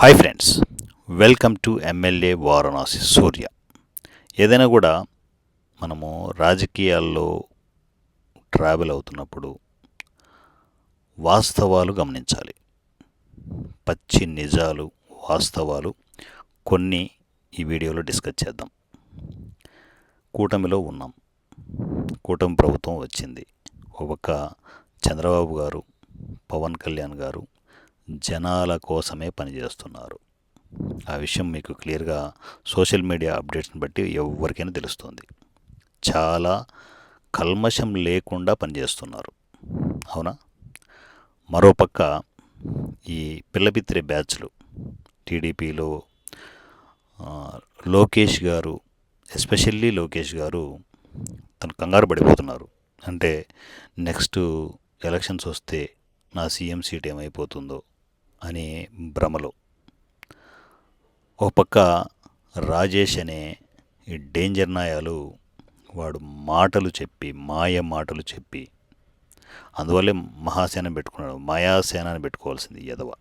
Hi friends welcome to MLA Varanasi Surya ఏదైనా కూడా మనము రాజకీయాల్లో ట్రావెల్ అవుతున్నప్పుడు వాస్తవాలు గమనించాలి. పచ్చి నిజాలు వాస్తవాలు కొన్ని ఈ వీడియోలో డిస్కస్ చేద్దాం. కూటమిలో ఉన్నాం. కూటమి ప్రభుత్వం వచ్చింది. ఒక చంద్రబాబు గారు పవన్ కళ్యాణ్ గారు జనాల కోసమే పనిచేస్తున్నారు. ఆ విషయం మీకు క్లియర్గా సోషల్ మీడియా అప్డేట్స్ని బట్టి ఎవరికైనా తెలుస్తుంది. చాలా కల్మషం లేకుండా పనిచేస్తున్నారు. అవునా? మరోపక్క ఈ పిల్లపిత్రే బ్యాచ్లు టీడీపీలో లోకేష్ గారు ఎస్పెషల్లీ లోకేష్ గారు తను కంగారు పడిపోతున్నారు. అంటే నెక్స్ట్ ఎలక్షన్స్ వస్తే నా సీఎం సీట్ ఏమైపోతుందో అనే భ్రమలో. ఒక పక్క రాజేష్ అనే ఈ డేంజర్ నాయాలు వాడు మాటలు చెప్పి మాయ మాటలు చెప్పి అందువల్లే మహాసేన పెట్టుకున్నాడు. మాయాసేనాన్ని పెట్టుకోవాల్సింది యదవ.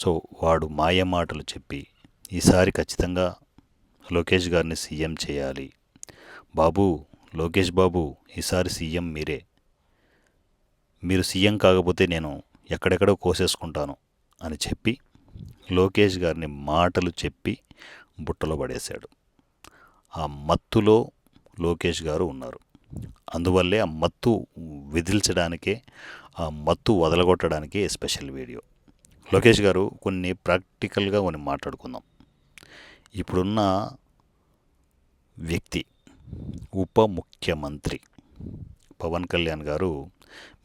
సో వాడు మాయ మాటలు చెప్పి ఈసారి ఖచ్చితంగా లోకేష్ గారిని సీఎం చేయాలి. బాబు లోకేష్ బాబు ఈసారి సీఎం మీరే. మీరు సీఎం కాకపోతే నేను ఎక్కడెక్కడో కోసేసుకుంటాను అని చెప్పి లోకేష్ గారిని మాటలు చెప్పి బుట్టలో పడేశాడు. ఆ మత్తులో లోకేష్ గారు ఉన్నారు. అందువల్లే ఆ మత్తు విధిల్చడానికే ఆ మత్తు వదలగొట్టడానికే స్పెషల్ వీడియో. లోకేష్ గారు కొన్ని ప్రాక్టికల్గా కొన్ని మాట్లాడుకుందాం. ఇప్పుడున్న వ్యక్తి ఉప ముఖ్యమంత్రి పవన్ కళ్యాణ్ గారు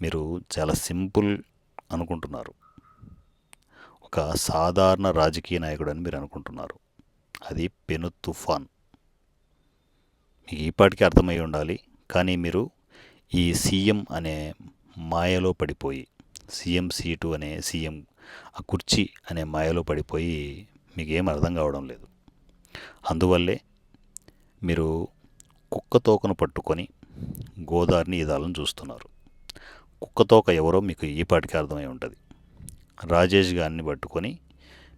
మీరు చాలా సింపుల్ అనుకుంటున్నారు. ఒక సాధారణ రాజకీయ నాయకుడు అని మీరు అనుకుంటున్నారు. అది పెను తుఫాన్. మీకు ఈపాటికి అర్థమై ఉండాలి. కానీ మీరు ఈ సీఎం అనే మాయలో పడిపోయి సీఎం సీటు అనే సీఎం ఆ కుర్చీ అనే మాయలో పడిపోయి మీకు ఏం అర్థం కావడం లేదు. అందువల్లే మీరు కుక్క తోకను పట్టుకొని గోదావరిని ఇదాలను చూస్తున్నారు. కుక్కతోక ఎవరో మీకు ఈపాటికి అర్థమై ఉంటుంది. రాజేష్ గారిని పట్టుకొని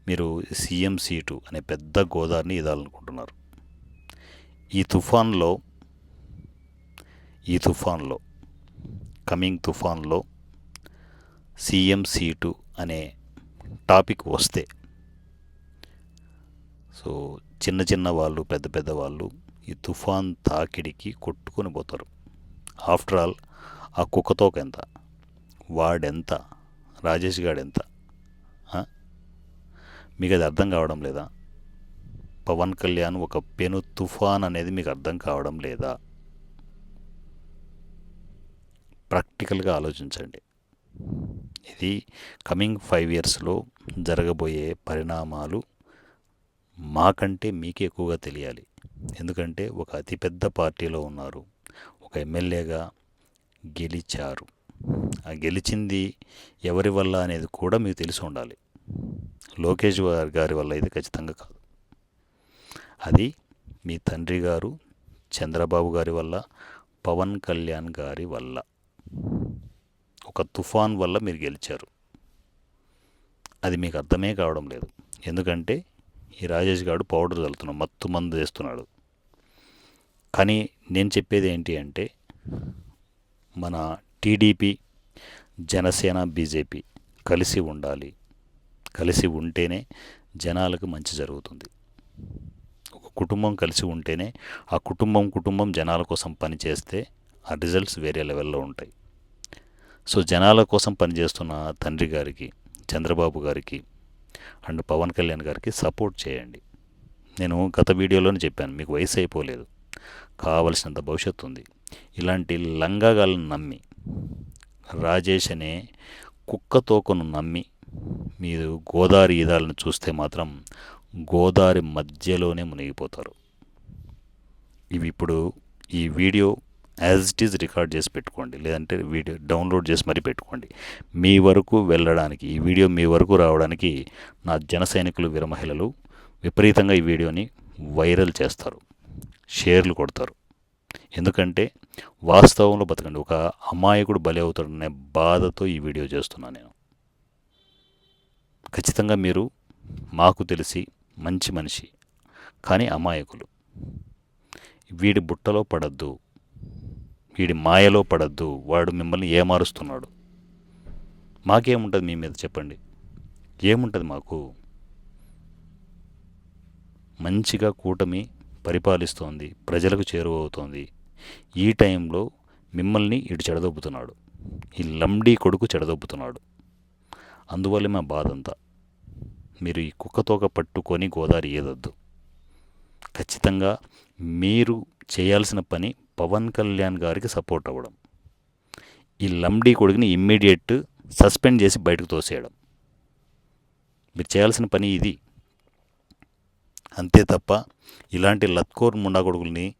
మీరు సీఎం సీటు అనే పెద్ద గోదావరిని ఇదాలనుకుంటున్నారు ఈ తుఫాన్లో ఈ తుఫాన్లో కమింగ్ తుఫాన్లో సీఎం సీటు అనే టాపిక్ వస్తే సో చిన్న చిన్న వాళ్ళు పెద్ద పెద్ద వాళ్ళు ఈ తుఫాన్ తాకిడికి కొట్టుకొని పోతారు. ఆఫ్టర్ ఆల్ ఆ కుక్కతోక ఎంత? వాడెంత? రాజేష్ గాడెంత? మీకు అది అర్థం కావడం లేదా? పవన్ కళ్యాణ్ ఒక పెను తుఫాన్ అనేది మీకు అర్థం కావడం లేదా? ప్రాక్టికల్గా ఆలోచించండి. ఇది కమింగ్ ఫైవ్ ఇయర్స్లో జరగబోయే పరిణామాలు మాకంటే మీకు ఎక్కువగా తెలియాలి. ఎందుకంటే ఒక అతిపెద్ద పార్టీలో ఉన్నారు. ఒక ఎమ్మెల్యేగా గెలిచారు. ఆ గెలిచింది ఎవరి వల్ల అనేది కూడా మీకు తెలిసి ఉండాలి. లోకేష్ గారి వల్ల ఇది ఖచ్చితంగా కాదు. అది మీ తండ్రి గారు చంద్రబాబు గారి వల్ల పవన్ కళ్యాణ్ గారి వల్ల. ఒక తుఫాన్ వల్ల మీరు గెలిచారు. అది మీకు అర్థమే కావడం లేదు. ఎందుకంటే ఈ రాజేష్ గారు పౌడర్ చల్లుతున్నాడు మత్తు మందు వేస్తున్నాడు. కానీ నేను చెప్పేది ఏంటి అంటే మన టీడీపీ జనసేన బీజేపీ కలిసి ఉండాలి. కలిసి ఉంటేనే జనాలకు మంచి జరుగుతుంది. ఒక కుటుంబం కలిసి ఉంటేనే ఆ కుటుంబం కుటుంబం జనాల కోసం పనిచేస్తే ఆ రిజల్ట్స్ వేరే లెవెల్లో ఉంటాయి. సో జనాల కోసం పనిచేస్తున్న తండ్రి గారికి చంద్రబాబు గారికి అండ్ పవన్ కళ్యాణ్ గారికి సపోర్ట్ చేయండి. నేను గత వీడియోలోనే చెప్పాను మీకు వయసు అయిపోలేదు. కావలసినంత భవిష్యత్తు ఉంది. ఇలాంటి లంగాగాలను నమ్మి రాజేష్ అనే కుక్క తోకను నమ్మి మీరు గోదావరి ఈదాలను చూస్తే మాత్రం గోదావరి మధ్యలోనే మునిగిపోతారు. ఇవి ఇప్పుడు ఈ video as it is record చేసి పెట్టుకోండి లేదంటే వీడియో డౌన్లోడ్ చేసి మరీ పెట్టుకోండి. మీ వరకు వెళ్ళడానికి ఈ వీడియో మీ వరకు రావడానికి నా జన సైనికులు విరమహిళలు విపరీతంగా ఈ వీడియోని వైరల్ చేస్తారు షేర్లు కొడతారు. ఎందుకంటే వాస్తవంలో బతకండి. ఒక అమాయకుడు బలి అవుతాడనే బాధతో ఈ వీడియో చేస్తున్నాను నేను. ఖచ్చితంగా మీరు మాకు తెలిసి మంచి మనిషి కానీ అమాయకులు. వీడి బుట్టలో పడద్దు. వీడి మాయలో పడద్దు. వాడు మిమ్మల్ని ఏమారుస్తున్నాడు? మాకేముంటుంది మీ మీద చెప్పండి. ఏముంటుంది మాకు? మంచిగా కూటమి పరిపాలిస్తోంది. ప్రజలకు చేరువవుతోంది. ఈ టైంలో మిమ్మల్ని ఇటు చెడదొబ్బుతున్నాడు. ఈ లంబడీ కొడుకు చెడదొబ్బుతున్నాడు. అందువల్ల మా బాధ అంతా మీరు ఈ కుక్కతోక పట్టుకొని గోదావరి ఏదొద్దు. ఖచ్చితంగా మీరు చేయాల్సిన పని పవన్ కళ్యాణ్ గారికి సపోర్ట్ అవ్వడం. ఈ లంబడీ కొడుకుని ఇమ్మీడియట్ సస్పెండ్ చేసి బయటకు తోసేయడం. మీరు చేయాల్సిన పని ఇది. అంతే తప్ప ఇలాంటి లత్కోర్ ముండా కొడుకుల్ని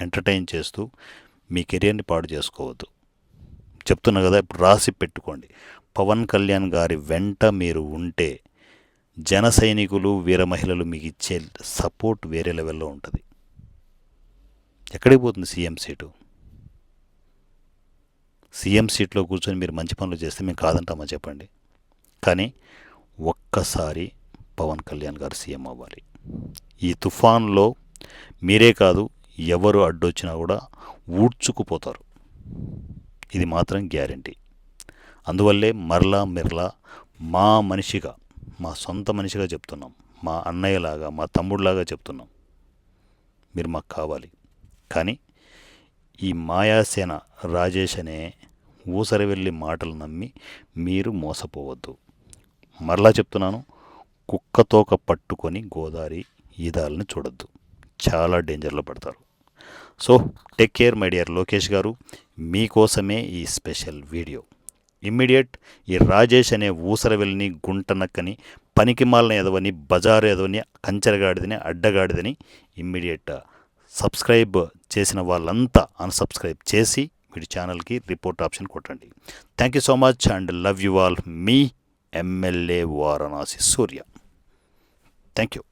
ఎంటర్టైన్ చేస్తూ మీ కెరియర్ని పాడు చేసుకోవద్దు. చెప్తున్నా కదా ఇప్పుడు రాసి పెట్టుకోండి. పవన్ కళ్యాణ్ గారి వెంట మీరు ఉంటే జన సైనికులు వీర మహిళలు మీకు ఇచ్చే సపోర్ట్ వేరే లెవెల్లో ఉంటుంది. ఎక్కడికి పోతుంది సీఎం సీటు? సీఎం సీట్లో కూర్చొని మీరు మంచి పనులు చేస్తే మేము కాదంటామా చెప్పండి. కానీ ఒక్కసారి పవన్ కళ్యాణ్ గారు సీఎం అవ్వాలి. ఈ తుఫాన్లో మీరే కాదు ఎవరు అడ్డొచ్చినా కూడా ఊడ్చుకుపోతారు. ఇది మాత్రం గ్యారంటీ. అందువల్లే మరలా మిర్లా మా మనిషిగా మా సొంత మనిషిగా చెప్తున్నాం. మా అన్నయ్యలాగా మా తమ్ముడిలాగా చెప్తున్నాం. మీరు మాకు కావాలి. కానీ ఈ మాయాసేన రాజేష్ అనే ఊసరి వెళ్ళి మాటలు నమ్మి మీరు మోసపోవద్దు. మరలా చెప్తున్నాను కుక్కతోక పట్టుకొని గోదావరి ఈదాలను చూడొద్దు. చాలా డేంజర్లో పడతారు. So take care my dear Lokesh garu. మీకోసమే ఈ స్పెషల్ వీడియో ఇమ్మీడియట్ ఈ రాజేష్ అనే ఊసరవెల్ని గుంటనక్కని పనికిమాలిన ఎదవని బజారు ఎదవని కంచెరగాడిదని అడ్డగాడిదని ఇమ్మీడియట్ సబ్స్క్రైబ్ చేసిన వాళ్ళంతా అన్సబ్స్క్రైబ్ చేసి వీడి ఛానల్కి రిపోర్ట్ ఆప్షన్ కొట్టండి. Thank you so much and love you all me MLA Varanasi Surya thank you